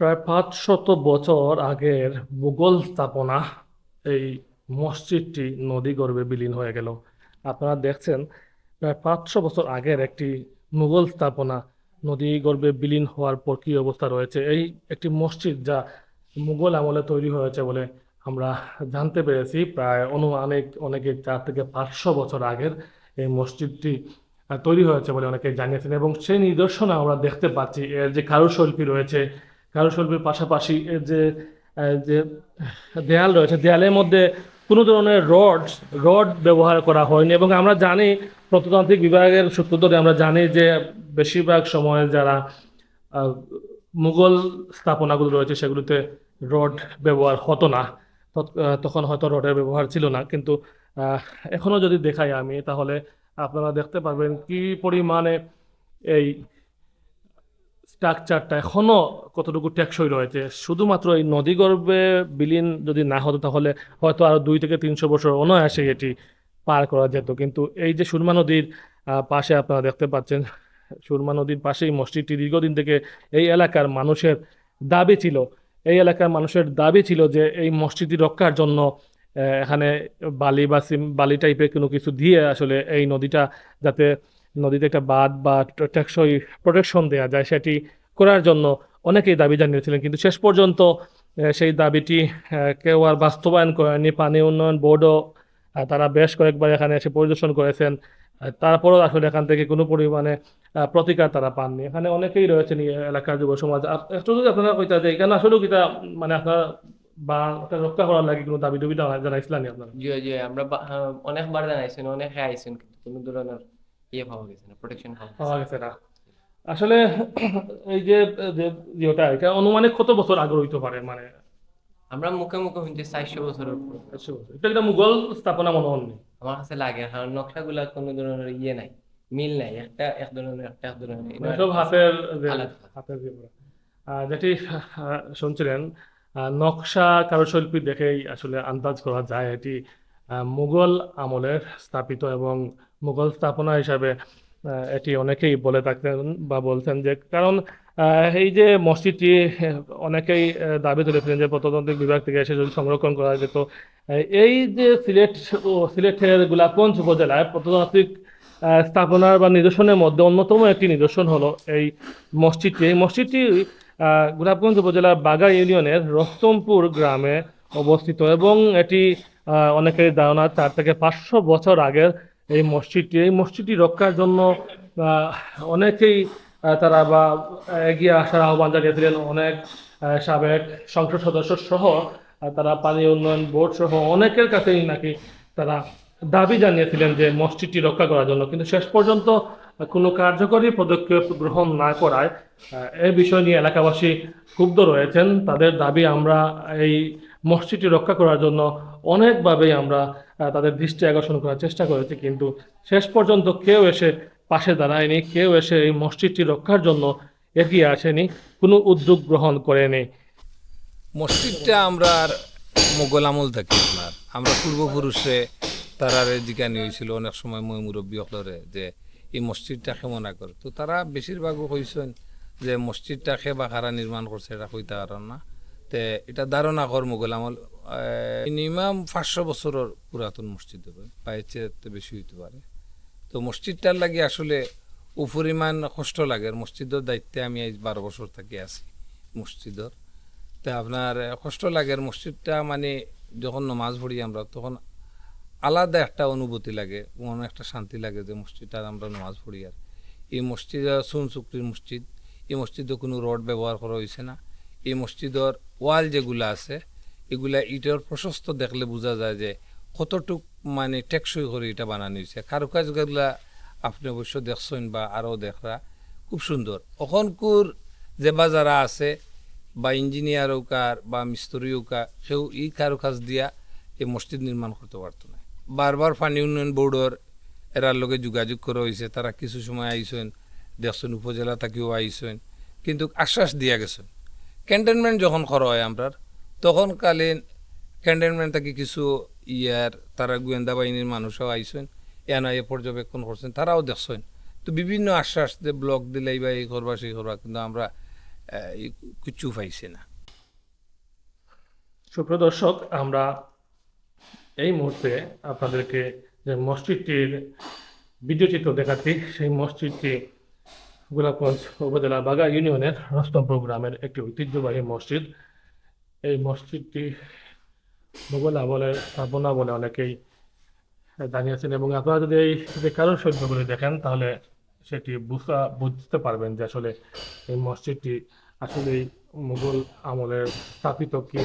প্রায় পাঁচশত বছর আগের মুঘল স্থাপনা, এই মসজিদটি নদী গর্ভে বিলীন হয়ে গেল। আপনারা দেখছেন, প্রায় পাঁচশো বছর আগের একটি মুঘল স্থাপনা নদী গর্ভে বিলীন হওয়ার পর কী অবস্থা রয়েছে? এই একটি মসজিদ যা মুঘল আমলে তৈরি হয়েছে বলে আমরা জানতে পেরেছি। প্রায় অনুমানিক অনেকে চার থেকে পাঁচশো বছর আগের এই মসজিদটি তৈরি হয়েছে বলে অনেকে জানিয়েছেন এবং সেই নিদর্শন আমরা দেখতে পাচ্ছি, এর যে কারুশিল্পী রয়েছে কারুশিল্পীর পাশাপাশি যে যে দেয়াল রয়েছে, দেয়ালের মধ্যে কোনো ধরনের রড রড ব্যবহার করা হয়নি এবং আমরা জানি প্রত্নতান্ত্রিক বিভাগের সূত্র ধরে আমরা জানি যে বেশিরভাগ সময় যারা মুঘল স্থাপনাগুলো রয়েছে সেগুলোতে রড ব্যবহার হতো না। তখন হয়তো রডের ব্যবহার ছিল না। কিন্তু এখনও যদি দেখাই আমি, তাহলে আপনারা দেখতে পারবেন কি পরিমাণে এই স্ট্রাকচারটা এখনও কতটুকু টেকসই রয়েছে? শুধুমাত্র এই নদীগর্ভে বিলীন যদি না হতো, তাহলে হয়তো আরও দুই থেকে তিনশো বছর অনায়াসে এটি পার করা যেত। কিন্তু এই যে সুরমা নদীর পাশে আপনারা দেখতে পাচ্ছেন, সুরমা নদীর পাশেই মসজিদটি দীর্ঘদিন থেকে এই এলাকার মানুষের দাবি ছিল। এই এলাকার মানুষের দাবি ছিল যে এই মসজিদটি রক্ষার জন্য এখানে বালি বা সিম, বালি টাইপের কোনো কিছু দিয়ে আসলে এই নদীটা যাতে নদীতে একটা বাঁধ বা টেকসই প্রোটেকশন দেওয়া যায়, সেটি করার জন্য অনেকেই দাবি জানিয়েছিলেন। কিন্তু শেষ পর্যন্ত সেই দাবিটি কেউ আর বাস্তবায়ন করেনি। পানি উন্নয়ন বোর্ডও তারা বেশ কয়েকবার এখানে এসে পরিদর্শন করেছেন। তারপরও আসলে এখান থেকে কোনো পরিমাণে প্রতিকার তারা পাননি। এখানে অনেকেই রয়েছেন এলাকার যুব সমাজ। যদি আপনারা কইতা যে এখানে আসলেও কিতা মানে আপনার বা রক্ষা করার লাগে কোনো দাবি দুবি জানাইছিলেন আপনারা? জি জি, আমরা অনেকবার জানাইছেন, অনেকে আইছেন, কিন্তু কোনো ধরনের ইয়ে পাওয়া গেছে না প্রোটেকশন পাওয়া গেছে। না। আসলে এই যে এটা অনুমানিক কত বছর আগে হইতে পারে? মানে আমরা মুখে মুখে শুনছি চারশো বছরের উপর। এটা একটা মুঘল স্থাপনা মনে হননি আমার কাছে লাগে কারণ নকশাগুলা কোনো ধরনের ইয়ে নাই মিল নাই একটা এক ধরনের একটা এক ধরনের মানে সব হাতের হাতের যেটি শুনছিলেন আহ, নকশা কারুশিল্পী দেখেই আসলে আন্দাজ করা যায় এটি মুঘল আমলের স্থাপিত এবং মুঘল স্থাপনা হিসাবে এটি অনেকেই বলে থাকতেন বা বলছেন যে, কারণ এই যে মসজিদটি অনেকেই দাবি তুলেছিলেন যে প্রত্নতান্ত্রিক বিভাগ থেকে এসে যদি সংরক্ষণ করা যেত এই যে সিলেট ও সিলেটের গোলাপগঞ্জ উপজেলায় প্রত্নতান্ত্রিক স্থাপনার বা নিদর্শনের মধ্যে অন্যতম একটি নিদর্শন হলো এই মসজিদটি। এই মসজিদটি গোলাপগঞ্জ উপজেলার বাগা ইউনিয়নের রস্তমপুর গ্রামে অবস্থিত এবং এটি অনেকের ধারণা চার থেকে পাঁচশো বছর আগের এই মসজিদটি। এই মসজিদটি রক্ষার জন্য অনেকেই তারা বা এগিয়ে আসার আহ্বান জানিয়েছিলেন। অনেক সাবেক সংসদ সদস্য সহ তারা পানি উন্নয়ন বোর্ড সহ অনেকের কাছেই নাকি তারা দাবি জানিয়েছিলেন যে মসজিদটি রক্ষা করার জন্য। কিন্তু শেষ পর্যন্ত কোনো কার্যকরী পদক্ষেপ গ্রহণ না করায় এ বিষয় নিয়ে এলাকাবাসী ক্ষুব্ধ রয়েছেন। তাদের দাবি, আমরা এই মসজিদটি রক্ষা করার জন্য অনেকভাবেই আমরা তাদের দৃষ্টি আকর্ষণ করার চেষ্টা করেছি, কিন্তু শেষ পর্যন্ত কেউ এসে পাশে দাঁড়ায়নি, কেউ এসে এই মসজিদটি রক্ষার জন্য এগিয়ে আসেনি, কোনো উদ্যোগ গ্রহণ করেনি। মসজিদটা আমরা আর মোগল আমল থাকি আপনার আমরা পূর্বপুরুষে তারারে জিকানি হয়েছিল অনেক সময় মই মুরব্বী সকলরে যে এই মসজিদটা কেমন করে। তো তারা বেশিরভাগও কইছেন যে মসজিদটা খে বা কারা নির্মাণ করছে, এটা কইতে পারেন না। তে এটা ধারণা কর মোগল আমল মিনিমাম পাঁচশো বছরের পুরাতন মসজিদ হবে, বা এর চেয়ে বেশি হইতে পারে। তো মসজিদটার লাগে আসলে উপরিমাণ কষ্ট লাগে মসজিদের দায়িত্বে আমি আজ বারো বছর থাকি আছি মসজিদর। তা আপনার কষ্ট লাগে মসজিদটা মানে যখন নমাজ পড়ি আমরা, তখন আলাদা একটা অনুভূতি লাগে, মনে একটা শান্তি লাগে যে মসজিদটা আমরা নমাজ পড়ি আর। এই মসজিদ সুন মসজিদ, এই মসজিদে কোনো রড ব্যবহার করা হয়েছে না। এই মসজিদের ওয়াল যেগুলো আছে, এগুলা ইটের প্রশস্ত দেখলে বোঝা যায় যে কতটুক মানে টেকসই করে এটা বানানো হয়েছে কারুকাজগুলা আপনি অবশ্য দেখছেন বা আরও দেখরা খুব সুন্দর অখনকুর যে বা যারা আছে বা ইঞ্জিনিয়ার কার বা মিস্ত্রি কার সেও ই কারুকাজ দিয়া এই মসজিদ নির্মাণ করতে পারতো না। বারবার পানি উন্নয়ন বোর্ডর এরার লগে যোগাযোগ করা হয়েছে তারা কিছু সময় আইসেন দেখছেন উপজেলা থেকেও আইসেন কিন্তু আশ্বাস দিয়া গেছেন ক্যান্টনমেন্ট যখন করা হয় আমরার, তখন কালীন ক্যান্টনমেন্ট থেকে কিছু ইয়ার, তারা গোয়েন্দা বাহিনীর মানুষও আইসেন, এনআইএ পর্যবেক্ষণ করছেন, তারাও দেখছেন। তো বিভিন্ন আশ্বাস যে ব্লক দিলেই বা এই করবা, সেই করবা, কিন্তু আমরা কিচ্ছু পাইছে না। সুপ্রিয় দর্শক, আমরা এই মুহূর্তে আপনাদেরকে যে মসজিদটির ভিডিও চিত্র দেখাচ্ছি, সেই মসজিদটি গোলাপগঞ্জ উপজেলা বাগা ইউনিয়নের রস্তমপুর গ্রামের একটি ঐতিহ্যবাহী মসজিদ। এই মসজিদটি মোগল আমলের স্থাপনা বলে অনেকেই জানিয়েছেন এবং আপনারা যদি এই যে কারণ শৈল্পগুলি দেখেন, তাহলে সেটি বুঝা, বুঝতে পারবেন যে আসলে এই মসজিদটি আসলেই মুঘল আমলের স্থাপিত কি।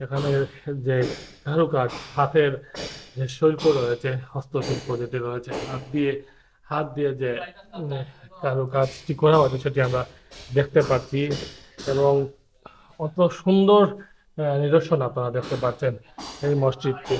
এখানে যে কারুকাজ, হাতের যে শিল্প রয়েছে, হস্তশিল্প যেটি রয়েছে, হাত দিয়ে হাত দিয়ে যে কারও কাজটি করা হয়েছে সেটি আমরা দেখতে পাচ্ছি এবং অত সুন্দর নিদর্শন আপনারা দেখতে পাচ্ছেন এই মসজিদটি।